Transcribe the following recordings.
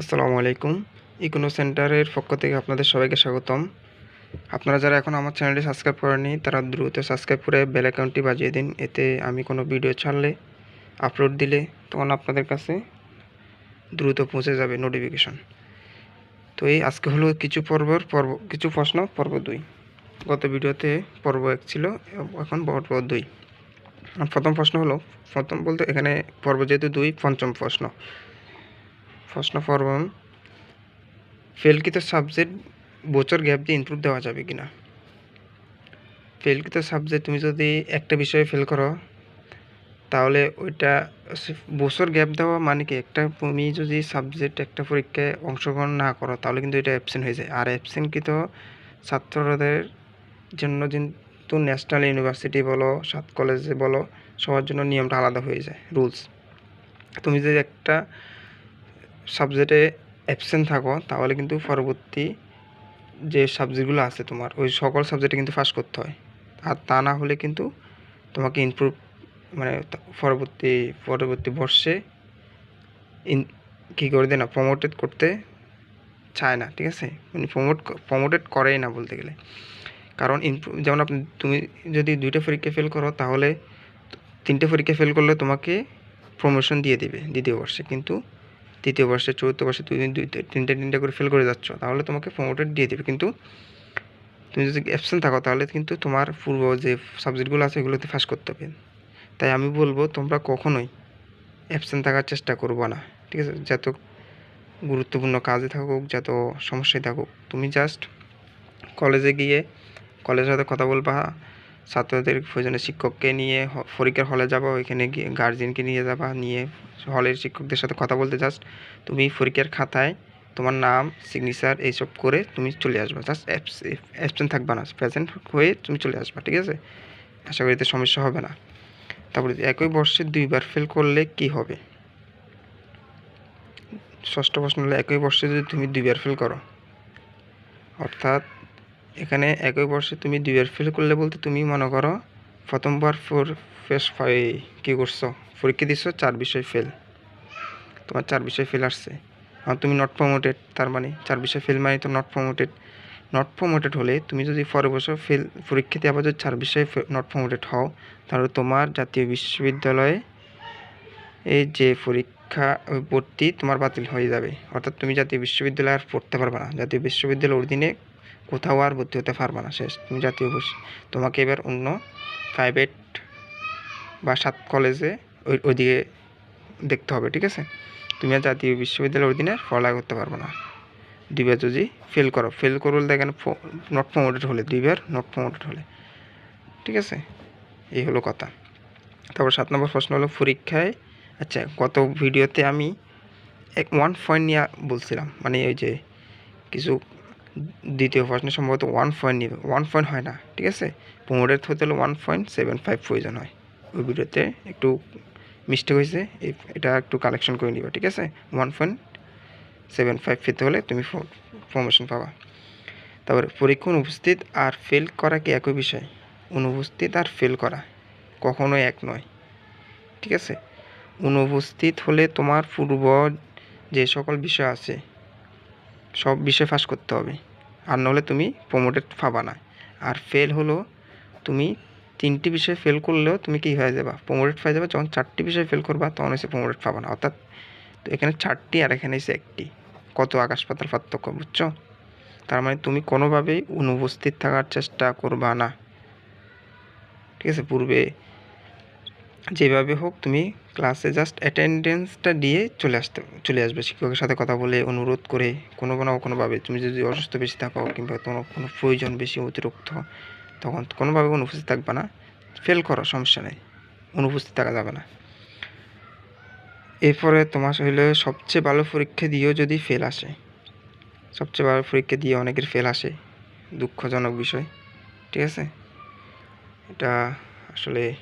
আসসালামু আলাইকুম। ইকোনো সেন্টারের পক্ষ থেকে আপনাদের সবাইকে স্বাগতম। আপনারা যারা এখন আমার চ্যানেলটি সাবস্ক্রাইব করেননি, তারা দ্রুত সাবস্ক্রাইব করে বেল অ্যাকাউন্টটি বাজিয়ে দিন। এতে আমি কোনো ভিডিও ছাড়লে, আপলোড দিলে তখন আপনাদের কাছে দ্রুত পৌঁছে যাবে নোটিফিকেশন। তো এই আজকে হলো কিছু পর্বর পর্ব, কিছু প্রশ্ন, পর্ব দুই। গত ভিডিওতে পর্ব এক ছিল, এখন পর্ব দুই। প্রথম প্রশ্ন হলো, প্রথম বলতে এখানে পর্ব যেহেতু দুই, পঞ্চম প্রশ্ন। প্রশ্ন ফরম ফেলকৃত সাবজেক্ট বছর গ্যাপ দিয়ে ইমপ্রুভ দেওয়া যাবে কি না ফেলকৃত সাবজেক্ট তুমি যদি একটা বিষয়ে ফেল করো, তাহলে ওইটা বছর গ্যাপ দেওয়া মানে কি? একটা তুমি যদি সাবজেক্ট একটা পরীক্ষায় অংশগ্রহণ না করো, তাহলে কিন্তু এটা অ্যাবসেন্ট হয়ে যায়। আর অ্যাবসেন্টকৃত ছাত্রদের জন্য কিন্তু ন্যাশনাল ইউনিভার্সিটি বলো, সাত কলেজে বলো, সবার জন্য নিয়মটা আলাদা হয়ে যায় রুলস তুমি যদি একটা সাবজেক্টে অ্যাবসেন্ট থাকো, তাহলে কিন্তু পরবর্তী যে সাবজেক্টগুলো আছে তোমার, ওই সকল সাবজেক্টে কিন্তু পাস করতে হয়। আর তা না হলে কিন্তু তোমাকে ইমপ্রুভ মানে পরবর্তী পরবর্তী বর্ষে ইন কী করে দেয় না প্রমোটেড করতে চায় না, ঠিক আছে? মানে প্রমোট প্রমোটেড করেই না বলতে গেলে। কারণ ইমপ্রুভ যেমন আপনি, তুমি যদি দুইটা পরীক্ষা ফেল করো, তাহলে তিনটে পরীক্ষা ফেল করলে তোমাকে প্রমোশন দিয়ে দিবে, দ্বিতীয় বর্ষে। কিন্তু তৃতীয় বর্ষে, চতুর্থ বর্ষে তুমি দুই তিনটে তিনটে করে ফেল করে যাচ্ছ, তাহলে তোমাকে প্রমোটেড দিয়ে দেবে। কিন্তু তুমি যদি অ্যাবসেন্ট থাকো, তাহলে কিন্তু তোমার পূর্ব যে সাবজেক্টগুলো আছে, এগুলোতে ফাঁস করতে হবে। তাই আমি বলব, তোমরা কখনোই অ্যাবসেন্ট থাকার চেষ্টা করব না, ঠিক আছে? যত গুরুত্বপূর্ণ কাজে থাকুক, যত সমস্যায় থাকুক, তুমি জাস্ট কলেজে গিয়ে কলেজের সাথে কথা বলবা ছাত্রদের প্রয়োজনে শিক্ষককে নিয়ে পরীক্ষার হলে যাবা, ওইখানে গিয়ে গার্জিয়ানকে নিয়ে যাবা, নিয়ে হলের শিক্ষকদের সাথে কথা বলতে জাস্ট তুমি পরীক্ষার খাতায় তোমার নাম সিগনেচার এইসব করে তুমি চলে আসবা। জাস্ট অ্যাবসেন্ট থাকবা না প্রেজেন্ট হয়ে তুমি চলে আসবা, ঠিক আছে? আশা করি এতে সমস্যা হবে না। তারপরে একই বর্ষে দুইবার ফেল করলে কি হবে? ষষ্ঠ প্রশ্ন হলো, একই বর্ষে যদি তুমি দুইবার ফেল করো, অর্থাৎ এখানে একই বর্ষে তুমি দুইবার ফেল করলে বলতে তুমি মনে করো প্রথমবার ফোর ফেস কী করছ? পরীক্ষা দিছো, চার বিষয় ফেল তোমার চার বিষয় ফেল আসছে। আর তুমি নট প্রমোটেড তার মানে চার বিষয় ফেল মানে তো নট প্রমোটেড নট প্রমোটেড হলে তুমি যদি পরের বছর ফেল পরীক্ষাতে আবার যদি চার বিষয়ে নট প্রমোটেড হও, তাহলে তোমার জাতীয় বিশ্ববিদ্যালয়ে এই যে পরীক্ষা ভর্তি তোমার বাতিল হয়ে যাবে। অর্থাৎ তুমি জাতীয় বিশ্ববিদ্যালয়ে আর পড়তে পারবে না। জাতীয় বিশ্ববিদ্যালয়ের অধীনে কোথাও আর ভর্তি হতে পারবে না। শেষ, তুমি জাতীয় তোমাকে এবার অন্য প্রাইভেট বা সাত কলেজে ওই, ওইদিকে দেখতে হবে, ঠিক আছে? তুমি আর জাতীয় বিশ্ববিদ্যালয়ের অধীনে পড়ালেখা করতে পারবে না। দুইবার যদি ফেল করো ফেল করলে দেখেন নট প্রমোটেড হলে দুইবার নট প্রমোটেড হলে। ঠিক আছে? এই হলো কথা। তারপর সাত নম্বর প্রশ্ন হলো, পরীক্ষায় আচ্ছা গত ভিডিওতে আমি এক ওয়ান পয়েন্ট নিয়ে বলছিলাম। মানে ওই যে কিছু দ্বিতীয় প্রশ্নে সম্ভবত ওয়ান পয়েন্ট নিবে ওয়ান পয়েন্ট হয় না, ঠিক আছে? প্রমোটেড হতে হলে ওয়ান পয়েন্ট সেভেন ফাইভ প্রয়োজন হয়। ওই ভিডিওতে একটু মিস্টেক হয়েছে এটা একটু কালেকশন করে নিবা, ঠিক আছে? ওয়ান পয়েন্ট সেভেন ফাইভ পেতে হলে তুমি প্রমোশন পাবা। তারপরে, পরীক্ষা অনুপস্থিত আর ফেল করা কি একই বিষয়? অনুপস্থিত আর ফেল করা কখনোই এক নয়, ঠিক আছে? অনুপস্থিত হলে তোমার পূর্ব যে সকল বিষয় আছে, সব বিষয় ফাঁস করতে হবে। আর নাহলে তুমি প্রমোটেড পাবা না। আর ফেল হলো, তুমি তিনটি বিষয়ে ফেল করলেও তুমি কি হয়ে যাবা? প্রমোটেড পাই যাবে, যখন চারটি বিষয়ে ফেল করবা, তখন এসে প্রমোটেড পাবা না। অর্থাৎ তো এখানে চারটি আর এখানে এসে একটি। কত আকাশ পাতার পার্থক্য, বুঝছ? তার মানে তুমি কোনোভাবেই অনুপস্থিত থাকার চেষ্টা করবা না। ঠিক আছে? পূর্বে যেভাবে হোক তুমি ক্লাসে জাস্ট অ্যাটেন্ডেন্সটা দিয়ে চলে আসতে, চলে আসবে। শিক্ষকের সাথে কথা বলে অনুরোধ করে কোনো না কোনোভাবে তুমি যদি অসুস্থ বেশি থাকো কিংবা তোমার কোনো প্রয়োজন বেশি অতিরিক্ত, তখন কোনোভাবে অনুপস্থিত থাকবে না। ফেল করো, সমস্যা নেই, অনুপস্থিত থাকা যাবে না। এরপরে তোমার হইলে সবচেয়ে ভালো পরীক্ষা দিয়েও যদি ফেল আসে, সবচেয়ে ভালো পরীক্ষা দিয়ে অনেকের ফেল আসে, দুঃখজনক বিষয়, ঠিক আছে? এটা আসলে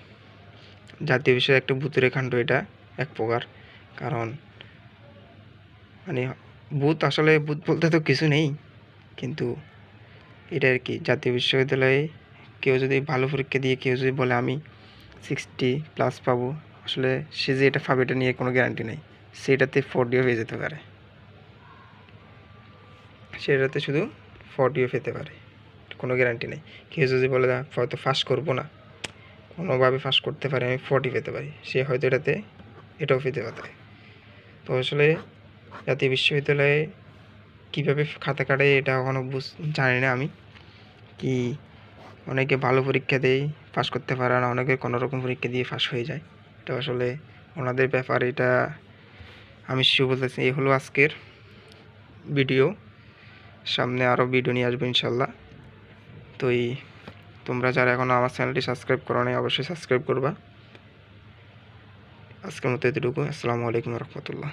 জাতীয় বিষয়ে একটা ভূতের কাণ্ড এটা এক প্রকার। কারণ মানে ভূত আসলে ভূত বলতে তো কিছু নেই। কিন্তু এটা আর কি জাতীয় বিশ্ববিদ্যালয়ে কেউ যদি ভালো পরীক্ষা দিয়ে কেউ যদি বলে আমি সিক্সটি প্লাস পাবো আসলে সে যে এটা পাবে এটা নিয়ে কোনো গ্যারান্টি নেই। সেটাতে ফোর ডিও হয়ে যেতে পারে। সেটাতে শুধু ফর্টিও পেতে পারে। কোনো গ্যারান্টি নেই। কেউ যদি বলে "না, হয়তো ফাঁস করব না। কোনোভাবে ফাঁস করতে পারে, আমি ফর্টি পেতে পারি। সে হয়তো এটাতে, এটাও পেতে পারে। তো আসলে জাতীয় বিশ্ববিদ্যালয়ে কীভাবে খাতা কাটে এটা এখনও বুঝ, জানি না আমি। কি অনেকে ভালো পরীক্ষা দেয় পাস করতে পারে না, অনেকে কোনো রকম পরীক্ষা দিয়ে ফাঁস হয়ে যায়। এটা আসলে ওনাদের ব্যাপার এটা আমি শিশু বলতেছি এই হলো আজকের ভিডিও সামনে আরও ভিডিও নিয়ে আসব ইনশাল্লাহ। তো এই তোমরা যারা এখনও আমার চ্যানেলটি সাবস্ক্রাইব করো নাই, অবশ্যই সাবস্ক্রাইব করবা। আজকের মতো এতটুকু। আসসালামু আলাইকুম রহমতুল্লাহ।